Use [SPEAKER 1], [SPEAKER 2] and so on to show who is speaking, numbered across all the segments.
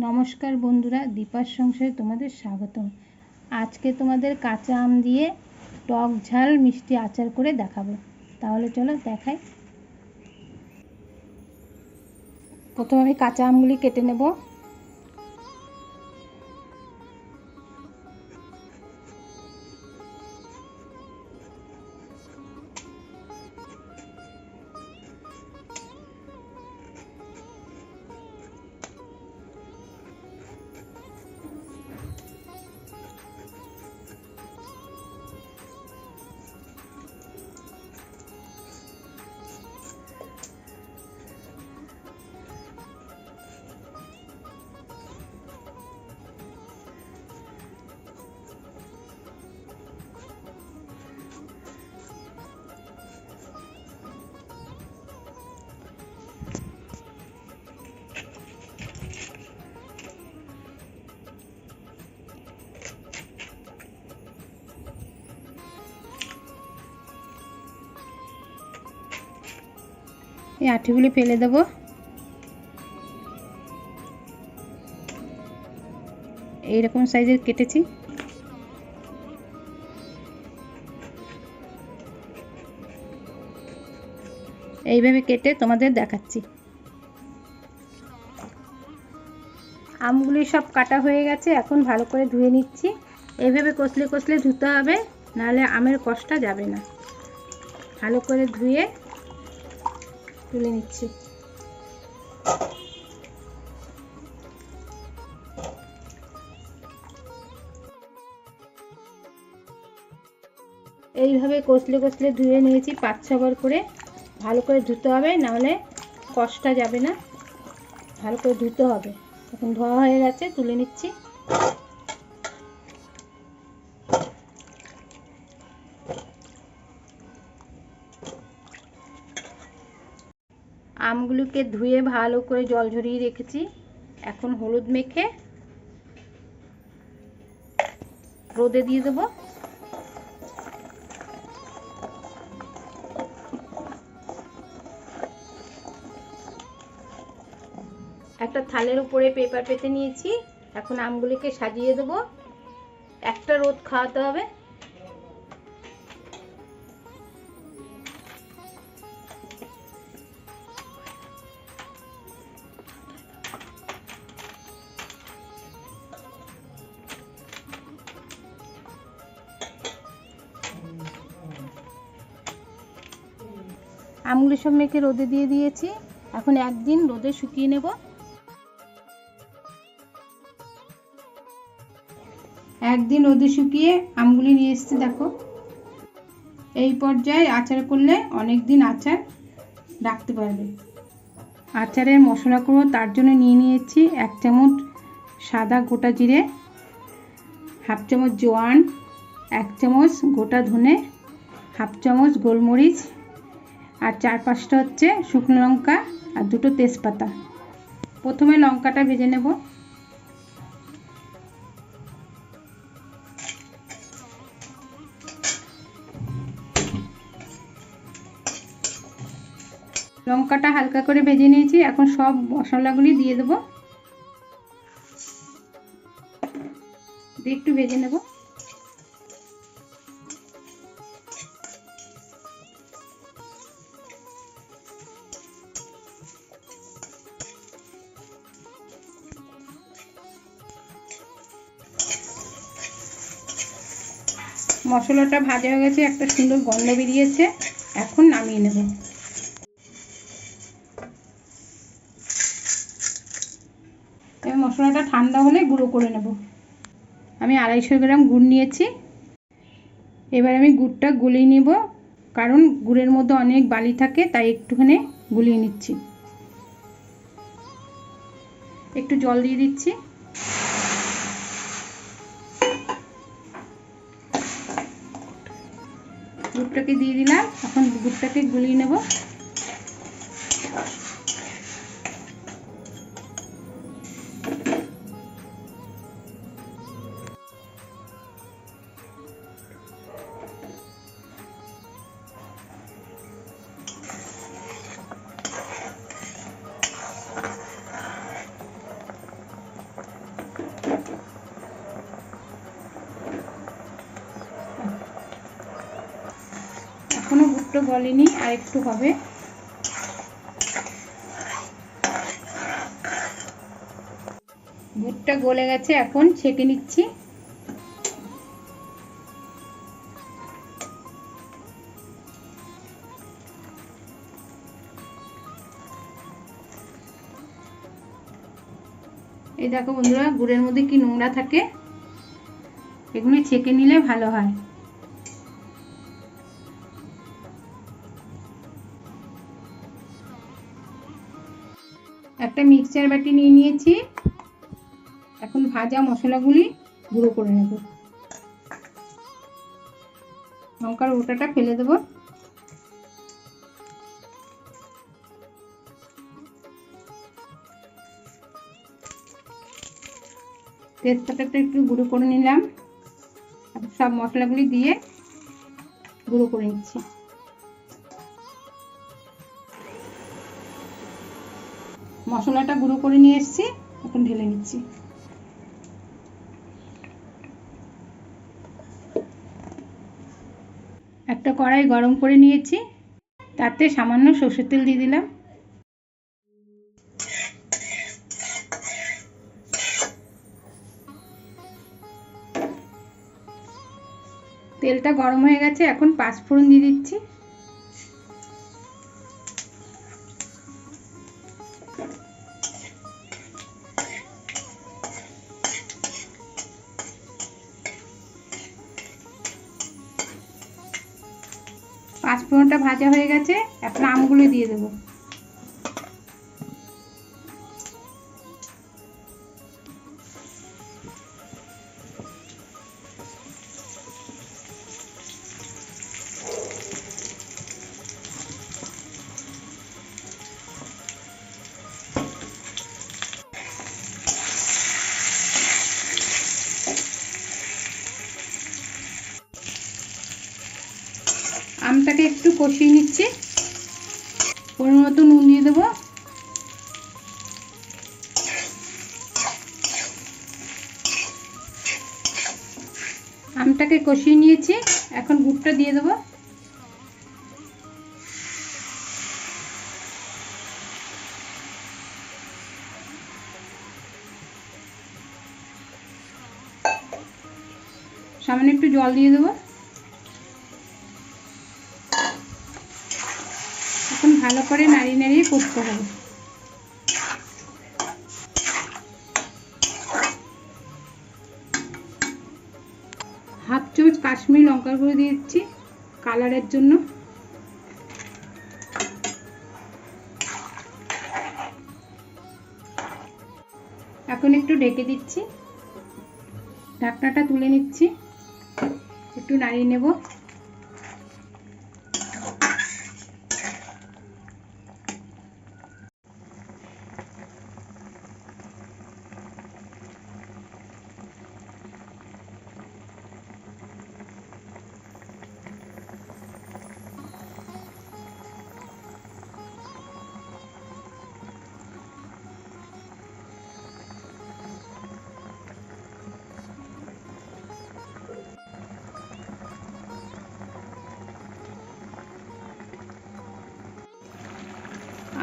[SPEAKER 1] নমস্কার বন্ধুরা, দীপার সংসারে তোমাদের স্বাগতম। আজকে তোমাদের কাঁচা আম দিয়ে টক ঝাল মিষ্টি আচার করে দেখাবো। তাহলে চলো দেখাই। প্রথমে আমি কাঁচা আমগুলি কেটে নেব। এই আঠিগুলি ফেলে দেব। এইরকম সাইজের কেটেছি। এইভাবে কেটে তোমাদের দেখাচ্ছি। আমগুলি সব কাটা হয়ে গেছে, এখন ভালো করে ধুয়ে নিচ্ছি। এইভাবে কষলে কষলে ধুতে হবে, নাহলে আমের কষটা যাবে না। ভালো করে ধুয়ে তুলে নিচ্ছি। এইভাবে কষলে কষলে ধুয়ে নিয়েছি, পাঁচ ছবার করে। ভালো করে ধুতে হবে, নাহলে কষটা যাবে না। ভালো করে ধুতে হবে। এখন ধোয়া হয়ে গেছে, তুলে নিচ্ছি। আমগুলোকে ধুয়ে ভালো করে জল ঝরিয়ে রেখেছি। এখন হলুদ মেখে রোদে দিয়ে দেবো। একটা থালের উপরে পেপার পেতে নিয়েছি। এখন আমগুলিকে সাজিয়ে দেবো। একটা রোদ খাওয়াতে হবে। আমগুলি সব মেখে রোদে দিয়ে দিয়েছি। এখন একদিন রোদে শুকিয়ে নেব। একদিন রোদে শুকিয়ে আমগুলি নিয়ে এসেছি, দেখো। এই পর্যায়ে আচার করলে অনেক দিন আচার রাখতে পারবে। আচারের মশলা করব তার জন্য নিয়ে নিয়েছি এক চামচ সাদা গোটা জিরে, হাফ চামচ জোয়ান, এক চামচ গোটা ধনে, হাফ চামচ গোলমরিচ আর চার পাঁচটা হচ্ছে শুকনো লঙ্কা আর দুটো তেজপাতা। প্রথমে লঙ্কাটা ভেজে নেব। লঙ্কাটা হালকা করে ভেজে নিয়েছি। এখন সব মশলাগুলি দিয়ে দেবো। দিয়ে একটু ভেজে নেব। মশলাটা ভাজা হয়ে গেছে, একটা সুন্দর গন্ধ বেরিয়েছে। এখন নামিয়ে নেব। এবার মশলাটা ঠান্ডা হলে গুঁড়ো করে নেব। আমি আড়াইশো গ্রাম গুড় নিয়েছি। এবার আমি গুড়টা গুলিয়ে নিব, কারণ গুড়ের মধ্যে অনেক বালি থাকে, তাই একটুখানি গুলিয়ে নিচ্ছি। একটু জল দিয়ে দিচ্ছি। গুড়টাকে দিয়ে দিলাম। এখন গুড়টাকে গুলিয়ে নেব। গলেনি, আর একটু হবে। বুটটা গলে গেছে, এখন ছেঁকে নিচ্ছি। এই দেখো বন্ধুরা, গুড়ের মধ্যে কি নোংরা থাকে, এগুলো ছেঁকে নিলে ভালো হয়। একটা মিক্সচার বাটি নিয়ে নিয়েছি। এখন ভাজা মশলাগুলি গুঁড়ো করে নেব। লঙ্কার ওটাটা ফেলে দেবো। তেজপাতাটা একটু গুঁড়ো করে নিলাম। সব মশলাগুলি দিয়ে গুঁড়ো করে নিচ্ছি। মশলাটা গুঁড়ো করে নিয়ে এসেছি, এখন ঢেলে নিচ্ছি। একটা কড়াই গরম করে নিয়েছি, তাতে সামান্য সর্ষের তেল দিয়ে দিলাম। তেলটা গরম হয়ে গেছে, এখন পাঁচফোড়ন দিয়ে দিচ্ছি। পাঁচফোড়নটা ভাজা হয়ে গেছে এখন আমগুলো দিয়ে দেবো। কষিয়ে নিচ্ছি। পরিমাণ মতো নুন দিয়ে দেবো। আমটাকে কষিয়ে নিয়েছি। এখন গুড়টা দিয়ে দেবো। সামান্য একটু জল দিয়ে দেবো। ভালো করে নাড়িয়ে নাড়িয়ে করতে হবে। হাফ চামচ কাশ্মীরি লঙ্কার গুঁড়ো দিচ্ছি কালারের জন্য। এখন একটু ঢেকে দিচ্ছি। ঢাকনাটা তুলে নিচ্ছি। একটু নাড়িয়ে নেব।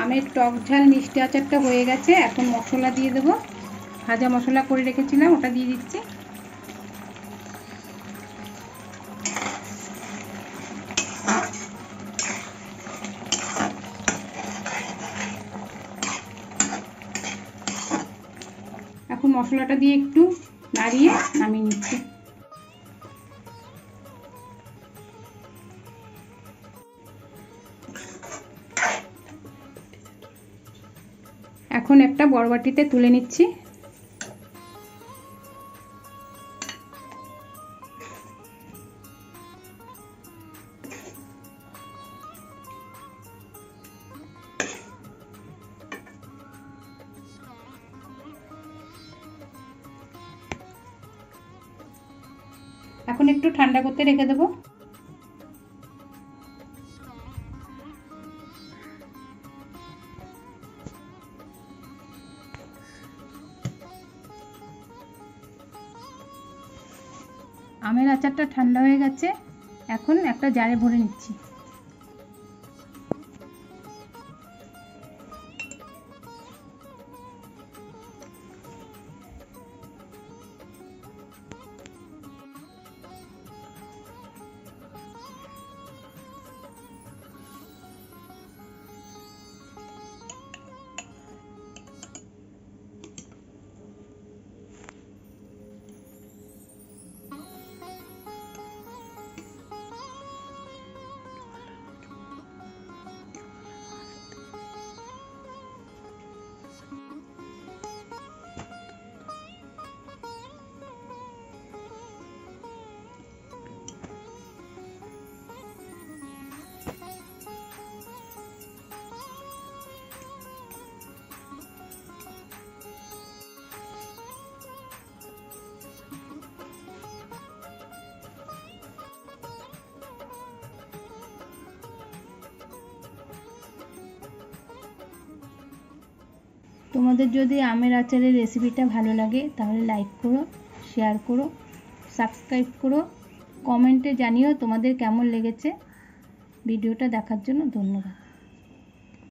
[SPEAKER 1] আমের টক ঝাল মিষ্টি আচারটা হয়ে গেছে। এখন মশলা দিয়ে দেবো। ভাজা মশলা করে রেখেছিলাম, ওটা দিয়ে দিচ্ছি। এখন মশলাটা দিয়ে একটু নাড়িয়ে নামিয়ে নিচ্ছি। এখন একটা বড়বাটিতে তুলে নিচ্ছি। এখন একটু ঠান্ডা করতে রেখে দেবো। আমের আচারটা ঠান্ডা হয়ে গেছে। এখন একটা জারে ভরে নিচ্ছি। তোমাদের যদি আমের আচারের রেসিপিটা ভালো লাগে, তাহলে লাইক করো শেয়ার করো সাবস্ক্রাইব করো কমেন্টে জানিও তোমাদের কেমন লেগেছে। ভিডিওটা দেখার জন্য ধন্যবাদ।